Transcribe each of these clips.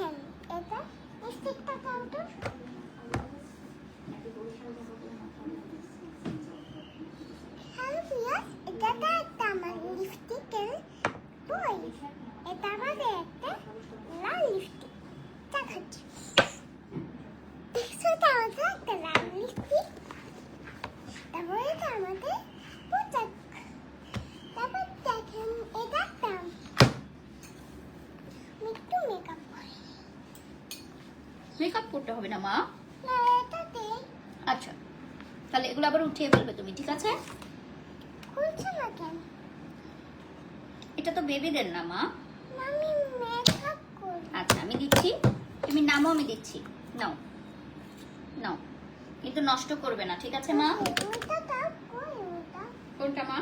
দেখেন, এটা দাও তো হ্যালো তো একটা আমার লিপস্টিকের বই এটা আমাদের একটা লাল লিপস্টিক দেখাচ্ছি। দেখছ এটা আমাদের একটা লাল লিপস্টিক তারপরে এটা আমাদের পোশাক তারপর দেখেন এটা একটা একটু মেকআপ করি মেকআপ করতে হবে না মা? আচ্ছা তাহলে এগুলো আবার উঠিয়ে ফেলবে তুমি ঠিক আছে? এটা তো বেবিদের না মা। আচ্ছা আমি দিচ্ছি। তুমি নামও আমি দিচ্ছি। নাও। নাও। কিন্তু নষ্ট করবে না ঠিক আছে মা? কোনটা মা?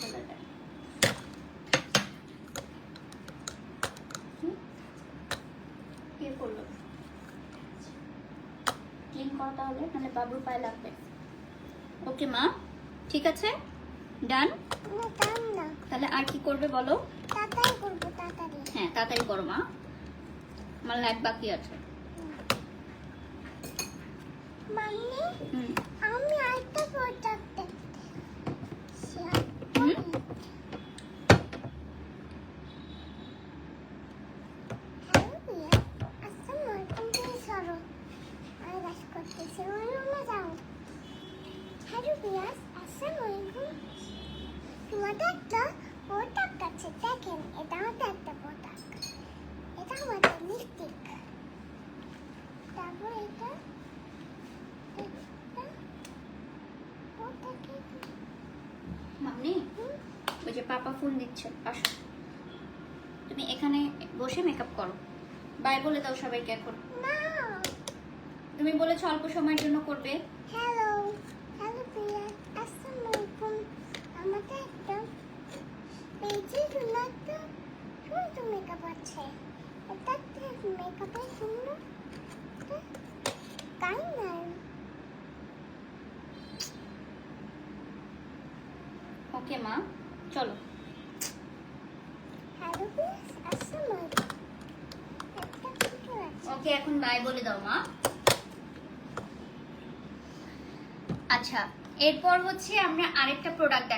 যে মেকআপের কে করল ক্লিন করো তাহলে নাহলে বাবুর পায়ে লাগবে। ওকে মা? ঠিক আছে? ডান তাহলে আর কি করবে বলো? হ্যাঁ তাড়াতাড়ি করো মা। আমার লাইট বাকি আছে। আমি আরেকটা প্রোডাক্ট দেখতে হুম? হ্যালো প্রিয়া আসসালামু আলাইকুম তুমি সরো আমি কাজ করতেছি ওই রুমে যাও হ্যালো প্রিয়া আসসালামু আলাইকুম তোমাদের একটা প্রোডাক্ট আছে দেখেন এটা আমাদের একটা প্রোডাক্ট এটা আমাদের লিপস্টিক তারপর এটা এটা ওটাকে মামনি ওই যে পাপা ফোন দিচ্ছে আসো। তুমি এখানে বসে মেকআপ করো। বাই বলে দাও সবাইকে এখন। না তুমি বলেছ অল্প সময়ের জন্য করবে। হ্যালো প্রিয়া আসসালামু আলাইকুম আমাদের একটা পেজে সুন্দর একটা সুন্দর মেকআপ আছে। এটাতে মেকআপের সুন্দর তাই না ওকে মা চলো। ওকে এখন বাই বলে দাও মা। আচ্ছা এরপর হচ্ছে আমরা আরেকটা প্রোডাক্ট